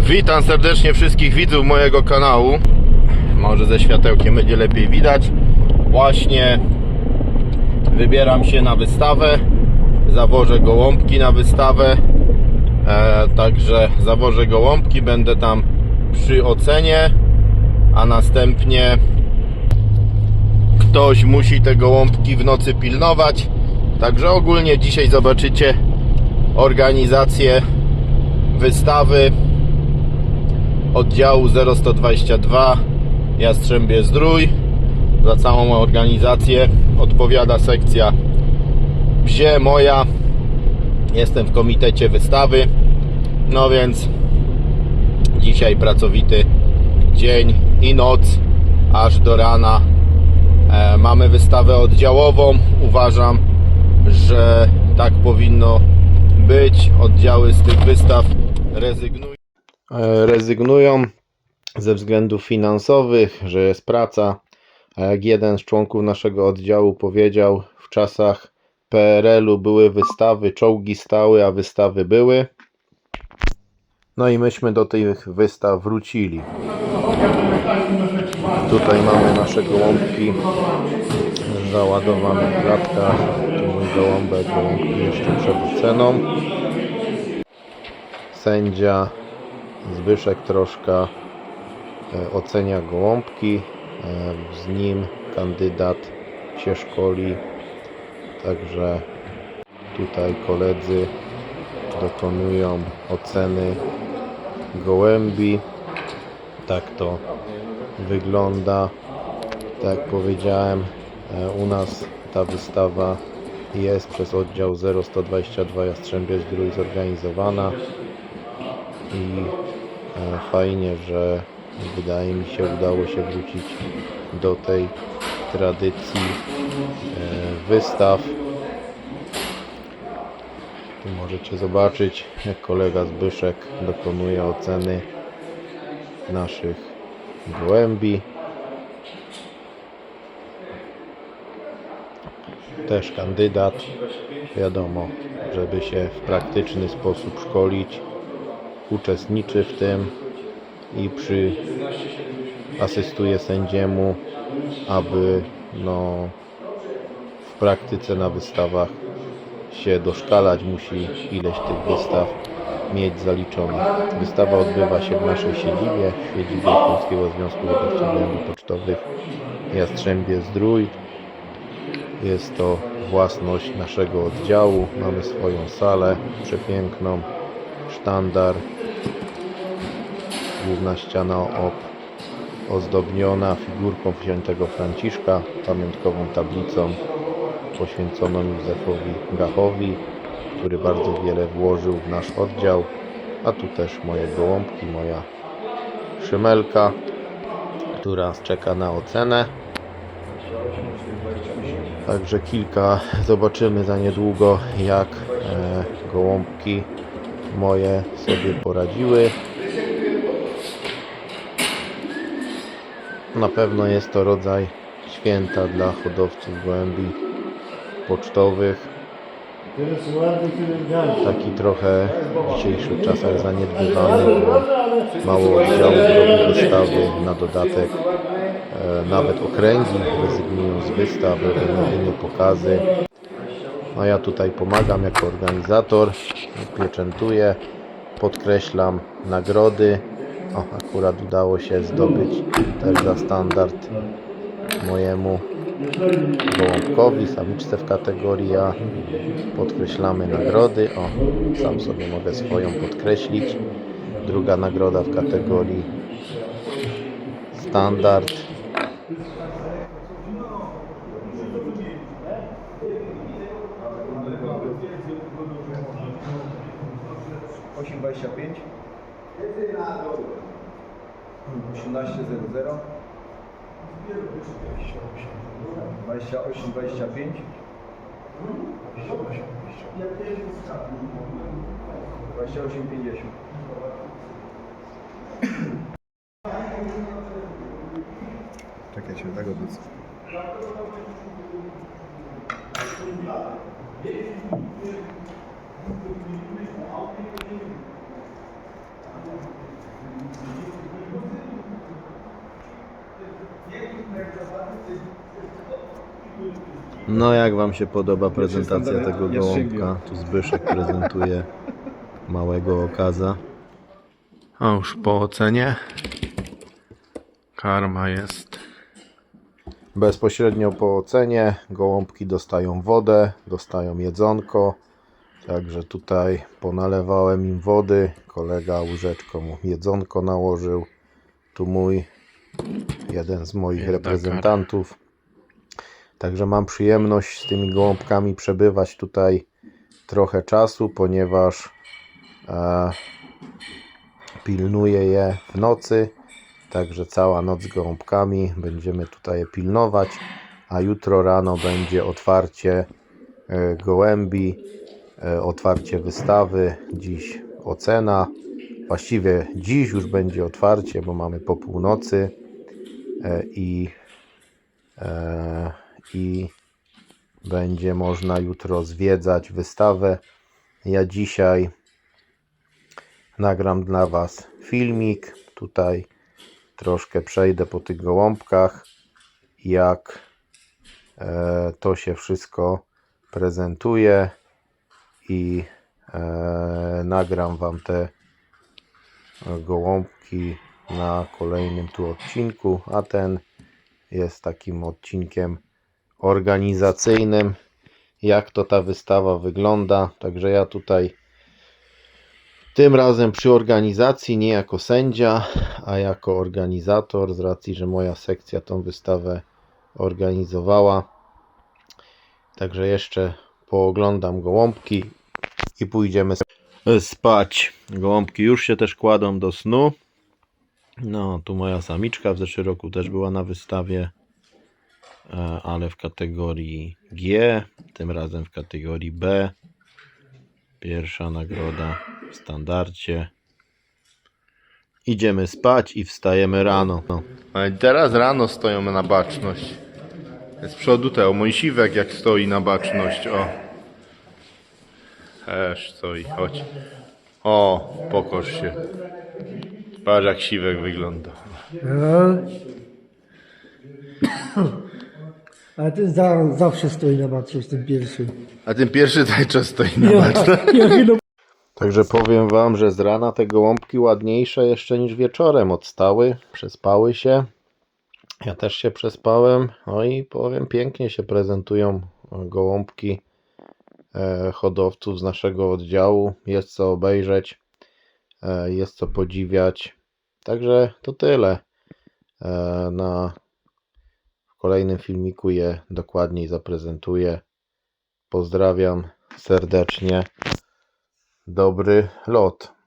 witam serdecznie wszystkich widzów mojego kanału. Może ze światełkiem będzie lepiej widać. Właśnie wybieram się na wystawę. Zawożę gołąbki na wystawę. E, także zawożę gołąbki, będę tam przy ocenie, a następnie ktoś musi te gołąbki w nocy pilnować. Także ogólnie dzisiaj zobaczycie organizację wystawy oddziału 0122 Jastrzębie Zdrój. Za całą organizację odpowiada sekcja Bzie moja. Jestem w komitecie wystawy. No więc dzisiaj pracowity dzień i noc aż do rana. E, mamy wystawę oddziałową. Uważam, że tak powinno być. Oddziały z tych wystaw rezygnują. E, rezygnują ze względów finansowych, że jest praca. A jak jeden z członków naszego oddziału powiedział, w czasach PRL-u były wystawy, czołgi stały, a wystawy były. No i myśmy do tych wystaw wrócili. Tutaj mamy nasze gołąbki załadowane w klatkach. Tu mój gołąbek, gołąbki jeszcze przed. Sędzia Zbyszek Troszka e, ocenia gołąbki. E, Z nim kandydat się szkoli. Także tutaj koledzy dokonują oceny gołębi. Tak to wygląda. Tak jak powiedziałem, e, u nas ta wystawa jest przez oddział 0122 Jastrzębie Zdrój zorganizowana i fajnie, że wydaje mi się udało się wrócić do tej tradycji e, wystaw. Tu możecie zobaczyć, jak kolega Zbyszek dokonuje oceny naszych gołębi. Też kandydat, wiadomo, żeby się w praktyczny sposób szkolić, uczestniczy w tym i przy asystuje sędziemu, aby no, w praktyce na wystawach się doszkalać, musi ileś tych wystaw mieć zaliczonych. Wystawa odbywa się w naszej siedzibie, w siedzibie Polskiego Związku Hodowców Pocztowych Jastrzębie Zdrój. Jest to własność naszego oddziału. Mamy swoją salę przepiękną, sztandar, główna ściana ob, ozdobniona figurką świętego Franciszka, pamiątkową tablicą poświęconą Józefowi Gachowi, który bardzo wiele włożył w nasz oddział, a tu też moje gołąbki, moja szymelka, która czeka na ocenę. Także kilka zobaczymy za niedługo, jak e, gołąbki moje sobie poradziły. Na pewno jest to rodzaj święta dla hodowców gołębi pocztowych. Taki trochę w dzisiejszych czasach zaniedbywany, bo mało oddziałów robi wystawy na dodatek. E, nawet okręgi rezygnują z wystaw, robią jedynie pokazy. A ja tutaj pomagam jako organizator, pieczętuję, podkreślam nagrody. O, akurat udało się zdobyć też za standard mojemu gołąbkowi, samiczce w kategorii A. Podkreślamy nagrody. O, sam sobie mogę swoją podkreślić. Druga nagroda w kategorii standard. Osiem dwadzieścia pięć. Osiemnaście zero zero. Dwadzieścia osiem dwadzieścia pięć. Dwadzieścia osiem pięćdziesiąt. Czekajcie, tak odwrócę. No jak Wam się podoba prezentacja tego gołąbka? Tu Zbyszek prezentuje małego okaza. A już po ocenie karma jest. Bezpośrednio po ocenie gołąbki dostają wodę, dostają jedzonko. Także tutaj ponalewałem im wody. Kolega łyżeczką jedzonko nałożył. Tu mój, jeden z moich reprezentantów. Także mam przyjemność z tymi gołąbkami przebywać tutaj trochę czasu, ponieważ e, pilnuję je w nocy. Także cała noc z gołąbkami będziemy tutaj je pilnować, a jutro rano będzie otwarcie e, gołębi, otwarcie wystawy. Dziś ocena. Właściwie dziś już będzie otwarcie, bo mamy po północy e, i e, i będzie można jutro zwiedzać wystawę. Ja dzisiaj nagram dla Was filmik. Tutaj troszkę przejdę po tych gołąbkach, jak e, to się wszystko prezentuje i e, nagram Wam te gołąbki na kolejnym tu odcinku, a ten jest takim odcinkiem organizacyjnym, jak to ta wystawa wygląda. Także ja tutaj tym razem przy organizacji nie jako sędzia, a jako organizator, z racji, że moja sekcja tą wystawę organizowała. Także jeszcze pooglądam gołąbki i pójdziemy spać. Gołąbki już się też kładą do snu. No, tu moja samiczka w zeszłym roku też była na wystawie, e, ale w kategorii G, tym razem w kategorii B. Pierwsza nagroda w standardzie. Idziemy spać i wstajemy rano. No. teraz rano stoją na baczność. Z przodu te, mój siwek jak stoi na baczność, o. Też stoi, chodź. O, pokorz się. Patrz jak siwek wygląda. Ale ten za, zawsze stoi na baczność, ten pierwszy. A ten pierwszy cały czas stoi na no, Także powiem wam, że z rana te gołąbki ładniejsze jeszcze niż wieczorem odstały, przespały się. Ja też się przespałem. No i powiem, pięknie się prezentują gołąbki hodowców z naszego oddziału. Jest co obejrzeć, e, jest co podziwiać. Także to tyle. E, na w kolejnym filmiku je dokładniej zaprezentuję. Pozdrawiam serdecznie. Dobry lot.